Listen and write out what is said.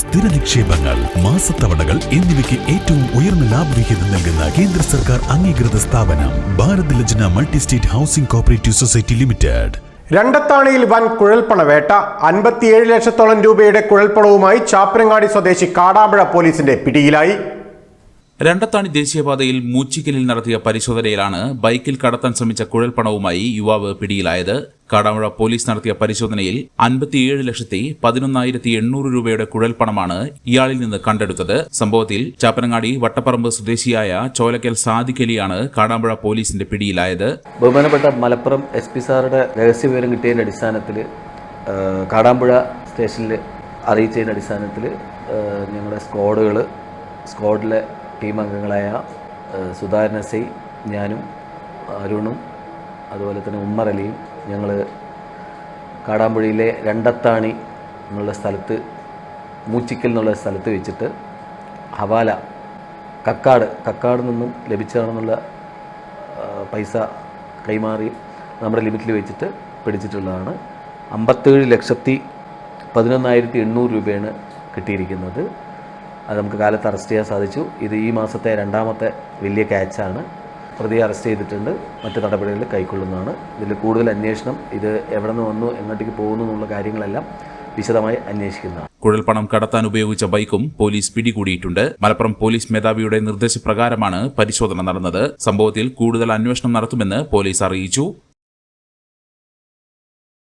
സ്ഥിര നിക്ഷേപങ്ങൾ മാസത്തവണകൾ എന്നിവയ്ക്ക് ഏറ്റവും ഉയർന്ന ലാഭവിഹിതം നൽകുന്ന കേന്ദ്ര സർക്കാർ അംഗീകൃത സ്ഥാപനം Bharat Lajna multi state housing cooperative society limited. രണ്ടത്താണിയിൽ വൻ കുഴൽപ്പണവേട്ട അൻപത്തിയേഴ് ലക്ഷത്തോളം രൂപയുടെ കുഴൽപ്പണവുമായി ചാപ്രങ്ങാടി സ്വദേശി കാടാമ്പുഴ പോലീസിന്റെ പിടിയിലായി. രണ്ടത്താണി ദേശീയപാതയിൽ മൂച്ചിക്കലിൽ നടത്തിയ പരിശോധനയിലാണ് ബൈക്കിൽ കടത്താൻ ശ്രമിച്ച കുഴൽപ്പണവുമായി യുവാവ് പിടിയിലായത്. കാടാമഴ പോലീസ് നടത്തിയ പരിശോധനയിൽ അൻപത്തിയേഴ് ലക്ഷത്തി പതിനൊന്നായിരത്തി എണ്ണൂറ് രൂപയുടെ കുഴൽപ്പണമാണ് ഇയാളിൽ നിന്ന് കണ്ടെടുത്തത്. സംഭവത്തിൽ ചാപ്പനങ്ങാടി വട്ടപ്പറമ്പ് സ്വദേശിയായ ചോലക്കൽ സാദിഖലിയാണ് കാടാമ്പുഴ പോലീസിന്റെ പിടിയിലായത്. ബഹുമാനപ്പെട്ട മലപ്പുറം എസ് പി സാറുടെ രഹസ്യവിവരം കിട്ടിയതിന്റെ അടിസ്ഥാനത്തിൽ കാടാമ്പുഴ സ്റ്റേഷനിൽ അറിയിച്ചതിന്റെ അടിസ്ഥാനത്തിൽ ഞങ്ങളുടെ സ്ക്വാഡുകൾ സ്ക്വാഡിലെ ടീം അംഗങ്ങളായ സുധാകരൻ എസ് ഐ ഞാനും അരുണും അതുപോലെ തന്നെ ഉമ്മർ അലിയും ഞങ്ങൾ കാടാമ്പുഴയിലെ രണ്ടത്താണി എന്നുള്ള സ്ഥലത്ത് മൂച്ചിക്കൽ എന്നുള്ള സ്ഥലത്ത് വെച്ചിട്ട് ഹവാല കക്കാട് കക്കാട് നിന്നും ലഭിച്ചതാണെന്നുള്ള പൈസ കൈമാറി നമ്മുടെ ലിമിറ്റിൽ വെച്ചിട്ട് പിടിച്ചിട്ടുള്ളതാണ്. അമ്പത്തേഴ് ലക്ഷത്തി പതിനൊന്നായിരത്തി എണ്ണൂറ് രൂപയാണ് കിട്ടിയിരിക്കുന്നത്. അത് നമുക്ക് കാലത്ത് അറസ്റ്റ് ചെയ്യാൻ സാധിച്ചു. ഇത് ഈ മാസത്തെ രണ്ടാമത്തെ വലിയ ക്യാച്ചാണ്. പ്രതിയെ അറസ്റ്റ് ചെയ്തിട്ടുണ്ട്. മറ്റ് നടപടികളിൽ കൈക്കൊള്ളുന്നതാണ്. ഇതിൽ കൂടുതൽ അന്വേഷണം ഇത് എവിടെ നിന്ന് വന്നു എങ്ങോട്ടേക്ക് പോകുന്നു എന്നുള്ള കാര്യങ്ങളെല്ലാം വിശദമായി അന്വേഷിക്കുന്നതാണ്. കുഴൽപ്പണം കടത്താൻ ഉപയോഗിച്ച ബൈക്കും പോലീസ് പിടികൂടിയിട്ടുണ്ട്. മലപ്പുറം പോലീസ് മേധാവിയുടെ നിർദ്ദേശപ്രകാരമാണ് പരിശോധന നടന്നത്. സംഭവത്തിൽ കൂടുതൽ അന്വേഷണം നടത്തുമെന്ന് പോലീസ് അറിയിച്ചു.